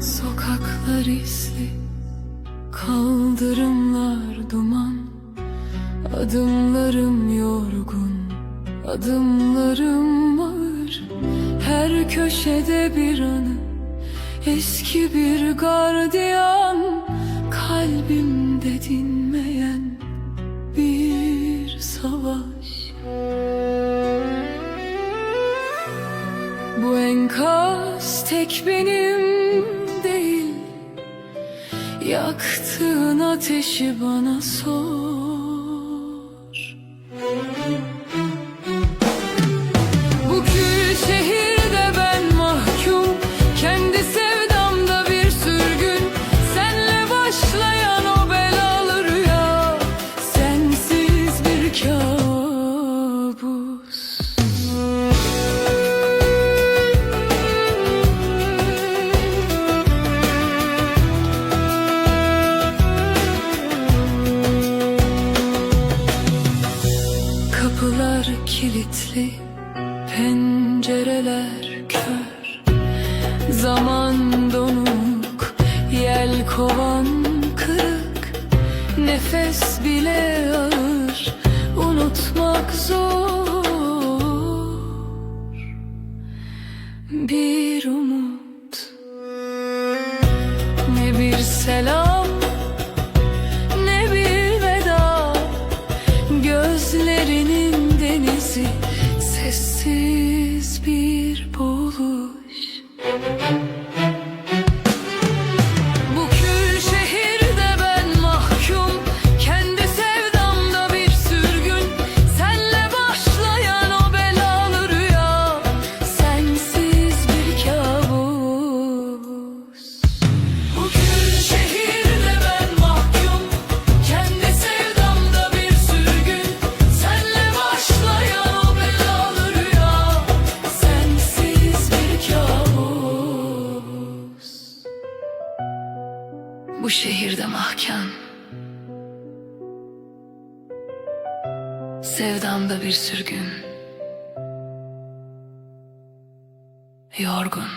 Sokaklar isli, kaldırımlar duman. Adımlarım yorgun Adımlarım ağır. Her köşede bir anı Eski bir gardiyan. Kalbimde dinmeyen Bir savaş. Bu enkaz tek benim değil. Yaktığın ateşi bana sor Kapılar kilitli, pencereler kör. Zaman donuk, yel kırık. Nefes bile ağır, unutmak zor. Bir umut, ne bir selam bu şehirde mahkem Sevdamda bir sürgün. Yorgun.